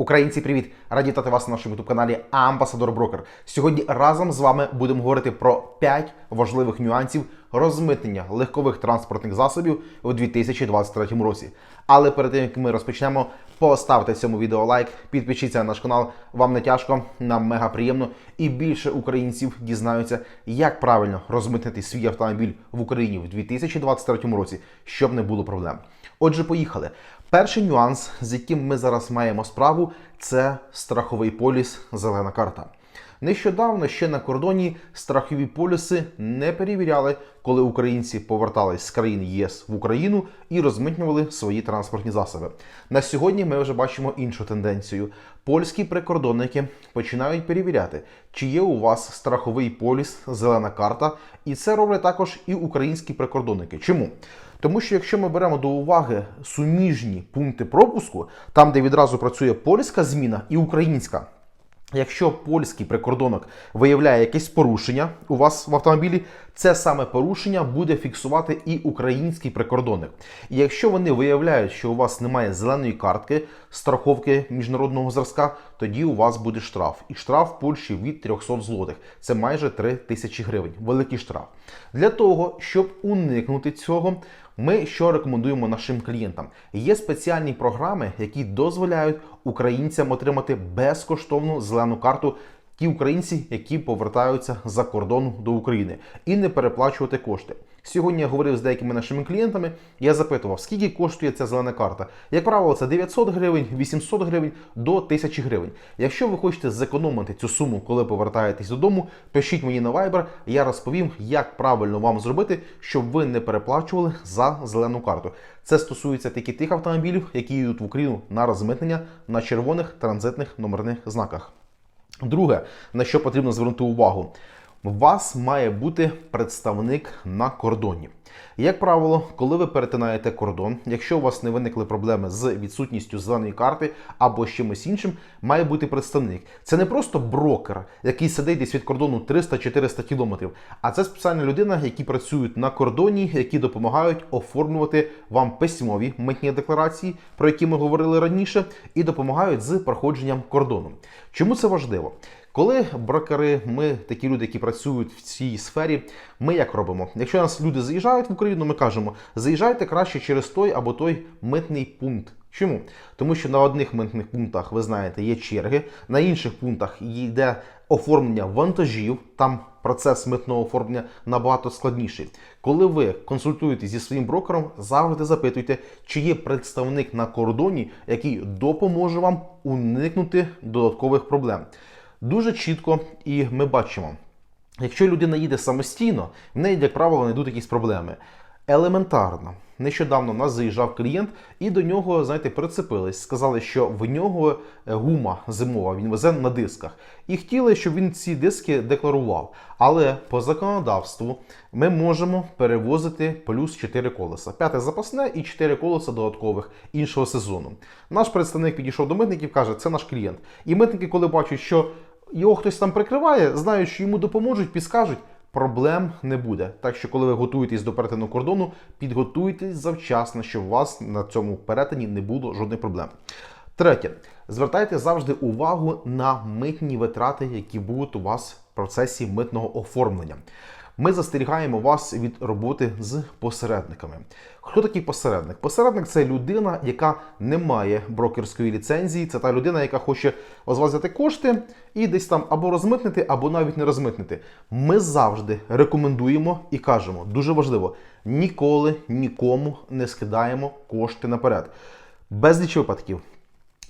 Українці, привіт! Раді вітати вас на нашому youtube каналі Амбасадор Брокер. Сьогодні разом з вами будемо говорити про 5 важливих нюансів розмитнення легкових транспортних засобів у 2023 році. Але перед тим як ми розпочнемо, поставте цьому відео лайк, підпишіться на наш канал. Вам не тяжко, нам мега приємно, і більше українців дізнаються, як правильно розмитнити свій автомобіль в Україні в 2023 році, щоб не було проблем. Отже, поїхали. Перший нюанс, з яким ми зараз маємо справу, це страховий поліс Зелена карта. Нещодавно ще на кордоні страхові поліси не перевіряли, коли українці повертались з країн ЄС в Україну і розмитнювали свої транспортні засоби. На сьогодні ми вже бачимо іншу тенденцію. Польські прикордонники починають перевіряти, чи є у вас страховий поліс Зелена карта, і це роблять також і українські прикордонники. Чому? Тому що якщо ми беремо до уваги суміжні пункти пропуску, там де відразу працює польська зміна і українська. Якщо польський прикордонок виявляє якесь порушення у вас в автомобілі, це саме порушення буде фіксувати і український прикордонник. І якщо вони виявляють, що у вас немає зеленої картки страховки міжнародного зразка, тоді у вас буде штраф. І штраф в Польщі від 300 злотих. Це майже 3 тисячі гривень. Великий штраф. Для того, щоб уникнути цього, ми що рекомендуємо нашим клієнтам? Є спеціальні програми, які дозволяють українцям отримати безкоштовну зелену карту. Ті українці, які повертаються за кордону до України, і не переплачувати кошти. Сьогодні я говорив з деякими нашими клієнтами. Я запитував, скільки коштує ця зелена карта. Як правило, це 900 гривень, 800 гривень до 1000 гривень. Якщо ви хочете зекономити цю суму, коли повертаєтесь додому, пишіть мені на Viber, я розповім, як правильно вам зробити, щоб ви не переплачували за зелену карту. Це стосується тільки тих автомобілів, які йдуть в Україну на розмитнення на червоних транзитних номерних знаках. Друге, на що потрібно звернути увагу, у вас має бути представник на кордоні. Як правило, коли ви перетинаєте кордон, якщо у вас не виникли проблеми з відсутністю зеленої карти або з чимось іншим, має бути представник. Це не просто брокер, який сидить десь від кордону 300-400 кілометрів, а це спеціальна людина, які працюють на кордоні, які допомагають оформлювати вам письмові митні декларації, про які ми говорили раніше, і допомагають з проходженням кордону. Чому це важливо? Коли брокери, ми такі люди, які працюють в цій сфері, ми як робимо? Якщо нас люди заїжджають в Україну, ми кажемо, заїжджайте краще через той або той митний пункт. Чому? Тому що на одних митних пунктах, ви знаєте, є черги, на інших пунктах йде оформлення вантажів, там процес митного оформлення набагато складніший. Коли ви консультуєтесь зі своїм брокером, завжди запитуйте, чи є представник на кордоні, який допоможе вам уникнути додаткових проблем. Дуже чітко і ми бачимо, якщо людина їде самостійно, в неї, як правило, не йдуть якісь проблеми. Елементарно. Нещодавно нас заїжджав клієнт, і до нього, знаєте, прицепились. Сказали, що в нього гума зимова, він везе на дисках. І хотіли, щоб він ці диски декларував. Але по законодавству ми можемо перевозити плюс 4 колеса. П'яте запасне і 4 колеса додаткових іншого сезону. Наш представник підійшов до митників, каже, це наш клієнт. І митники, коли бачать, що його хтось там прикриває, знають, що йому допоможуть, підскажуть. Проблем не буде. Так що, коли ви готуєтесь до перетину кордону, підготуйтесь завчасно, щоб у вас на цьому перетині не було жодних проблем. Третє, звертайте завжди увагу на митні витрати, які будуть у вас в процесі митного оформлення. Ми застерігаємо вас від роботи з посередниками. Хто такий посередник? Посередник це людина, яка не має брокерської ліцензії. Це та людина, яка хоче взяти кошти і десь там або розмитнити, або навіть не розмитнити. Ми завжди рекомендуємо і кажемо, дуже важливо, ніколи нікому не скидаємо кошти наперед. Безліч випадків.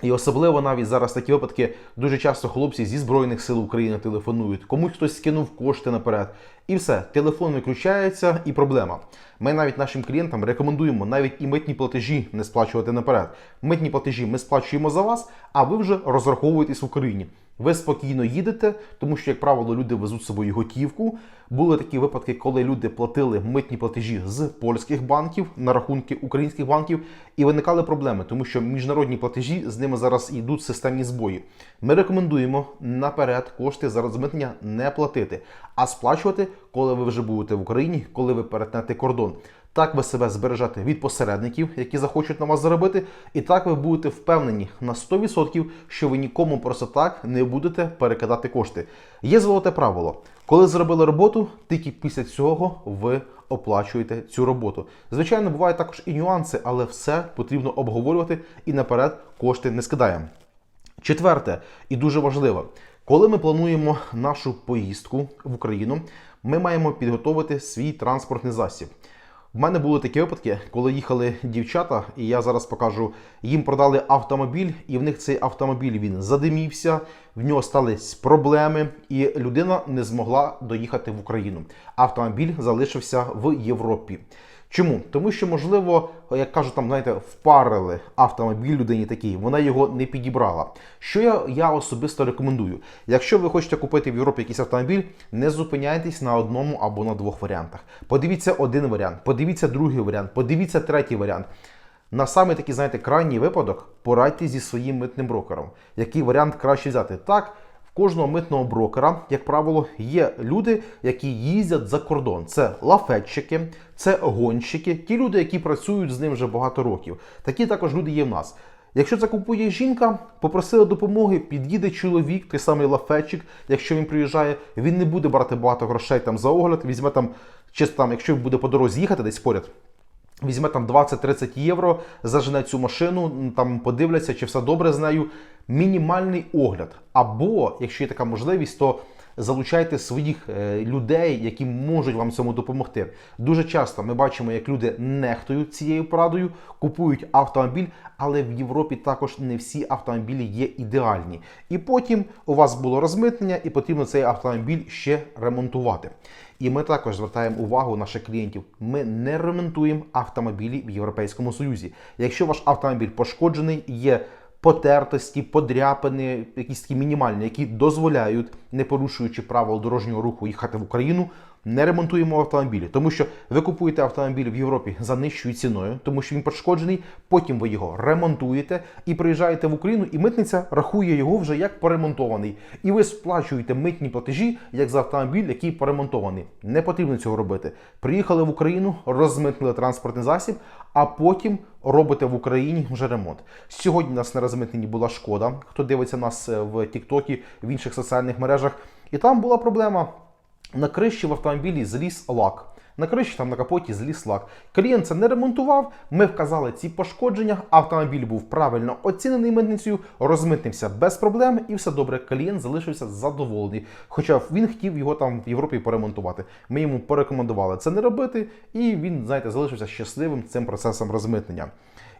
І особливо навіть зараз такі випадки дуже часто хлопці зі Збройних сил України телефонують, комусь хтось скинув кошти наперед. І все, телефон виключається і проблема. Ми навіть нашим клієнтам рекомендуємо навіть і митні платежі не сплачувати наперед. Митні платежі ми сплачуємо за вас, а ви вже розраховуєтесь в Україні. Ви спокійно їдете, тому що, як правило, люди везуть з собою готівку. Були такі випадки, коли люди платили митні платежі з польських банків на рахунки українських банків, і виникали проблеми, тому що міжнародні платежі з ними зараз йдуть системні збої. Ми рекомендуємо наперед кошти за розмитнення не платити, а сплачувати, коли ви вже будете в Україні, коли ви перетнете кордон. Так ви себе збережете від посередників, які захочуть на вас заробити, і так ви будете впевнені на 100%, що ви нікому просто так не будете перекидати кошти. Є золоте правило. Коли зробили роботу, тільки після цього ви оплачуєте цю роботу. Звичайно, бувають також і нюанси, але все потрібно обговорювати і наперед кошти не скидаємо. Четверте, і дуже важливо, коли ми плануємо нашу поїздку в Україну, ми маємо підготовити свій транспортний засіб. В мене були такі випадки, коли їхали дівчата, і я зараз покажу, їм продали автомобіль, і в них цей автомобіль він задимівся, в нього стались проблеми, і людина не змогла доїхати в Україну. Автомобіль залишився в Європі. Чому? Тому що, можливо, як кажуть, там, знаєте, впарили автомобіль людині такий, вона його не підібрала. Що я, я особисто рекомендую? Якщо ви хочете купити в Європі якийсь автомобіль, не зупиняйтесь на одному або на двох варіантах. Подивіться один варіант, подивіться другий варіант, подивіться третій варіант. На саме такий, знаєте, крайній випадок порадьте зі своїм митним брокером, який варіант краще взяти. Так, кожного митного брокера, як правило, є люди, які їздять за кордон. Це лафетчики, це гонщики, ті люди, які працюють з ним вже багато років. Такі також люди є в нас. Якщо це купує жінка, попросила допомоги, під'їде чоловік, той самий лафетчик, якщо він приїжджає, він не буде брати багато грошей там за огляд, візьме там, чисто там, якщо буде по дорозі їхати десь поряд, Візьме там 20-30 євро, зажене цю машину, там подивляться, чи все добре з нею. Мінімальний огляд. Або, якщо є така можливість, то залучайте своїх е, людей, які можуть вам цьому допомогти. Дуже часто ми бачимо, як люди нехтують цією порадою, купують автомобіль, але в Європі також не всі автомобілі є ідеальні. І потім у вас було розмитнення, і потрібно цей автомобіль ще ремонтувати. І ми також звертаємо увагу наших клієнтів. Ми не ремонтуємо автомобілі в Європейському Союзі. Якщо ваш автомобіль пошкоджений, є потертості, подряпини, якісь такі мінімальні, які дозволяють, не порушуючи правил дорожнього руху, їхати в Україну. Не ремонтуємо автомобілі, тому що ви купуєте автомобіль в Європі за нижчою ціною, тому що він пошкоджений. Потім ви його ремонтуєте і приїжджаєте в Україну, і митниця рахує його вже як поремонтований. І ви сплачуєте митні платежі як за автомобіль, який поремонтований. Не потрібно цього робити. Приїхали в Україну, розмитнили транспортний засіб, а потім робите в Україні вже ремонт. Сьогодні у нас на розмитненні була шкода. Хто дивиться нас е, в Тіктокі, в інших соціальних мережах, і там була проблема. На криші в автомобілі зліз лак. На криші там на капоті зліз лак. Клієнт це не ремонтував. Ми вказали ці пошкодження. Автомобіль був правильно оцінений митницею, розмитнився без проблем, і все добре. Клієнт залишився задоволений. Хоча він хотів його там в Європі поремонтувати. Ми йому порекомендували це не робити, і він, знаєте, залишився щасливим цим процесом розмитнення.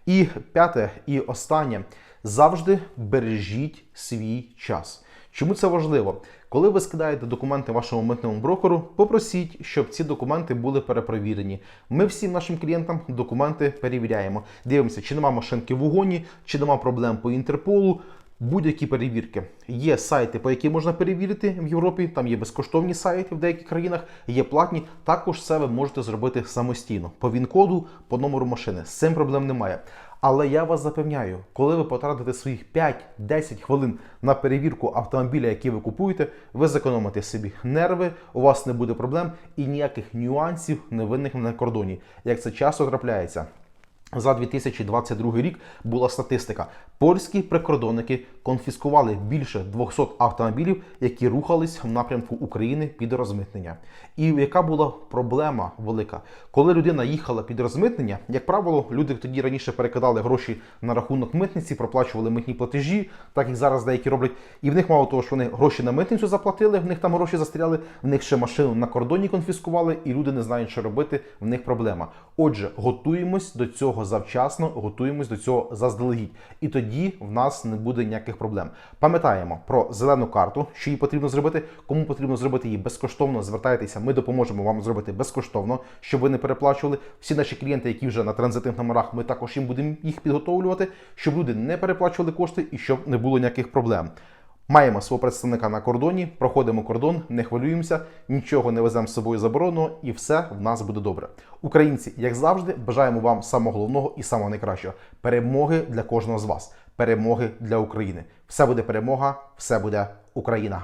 І п'яте і останнє завжди бережіть свій час. Чому це важливо? Коли ви скидаєте документи вашому митному брокеру, попросіть, щоб ці документи були перепровірені. Ми всім нашим клієнтам документи перевіряємо. Дивимося, чи нема машинки в угоні, чи нема проблем по Інтерполу. Будь-які перевірки. Є сайти, по яким можна перевірити в Європі. Там є безкоштовні сайти в деяких країнах, є платні. Також це ви можете зробити самостійно по ВІН-коду, по номеру машини. З цим проблем немає. Але я вас запевняю, коли ви потратите своїх 5-10 хвилин на перевірку автомобіля, який ви купуєте, ви зекономите собі нерви, у вас не буде проблем і ніяких нюансів не виникне на кордоні, як це часто трапляється. За 2022 рік була статистика. Польські прикордонники конфіскували більше 200 автомобілів, які рухались в напрямку України під розмитнення. І яка була проблема велика? Коли людина їхала під розмитнення, як правило, люди тоді раніше перекидали гроші на рахунок митниці, проплачували митні платежі, так як зараз деякі роблять. І в них мало того, що вони гроші на митницю заплатили, в них там гроші застряли, в них ще машину на кордоні конфіскували, і люди не знають, що робити. В них проблема. Отже, готуємось до цього завчасно, готуємось до цього заздалегідь. І тоді в нас не буде ніяких проблем. Пам'ятаємо про зелену карту, що її потрібно зробити. Кому потрібно зробити її безкоштовно, звертайтеся, ми допоможемо вам зробити безкоштовно, щоб ви не переплачували. Всі наші клієнти, які вже на транзитних номерах, ми також їм будемо їх підготовлювати, щоб люди не переплачували кошти і щоб не було ніяких проблем. Маємо свого представника на кордоні, проходимо кордон, не хвилюємося, нічого не веземо з собою заборонено, і все в нас буде добре. Українці, як завжди, бажаємо вам самого головного і самого найкращого перемоги для кожного з вас, перемоги для України. Все буде перемога, все буде Україна.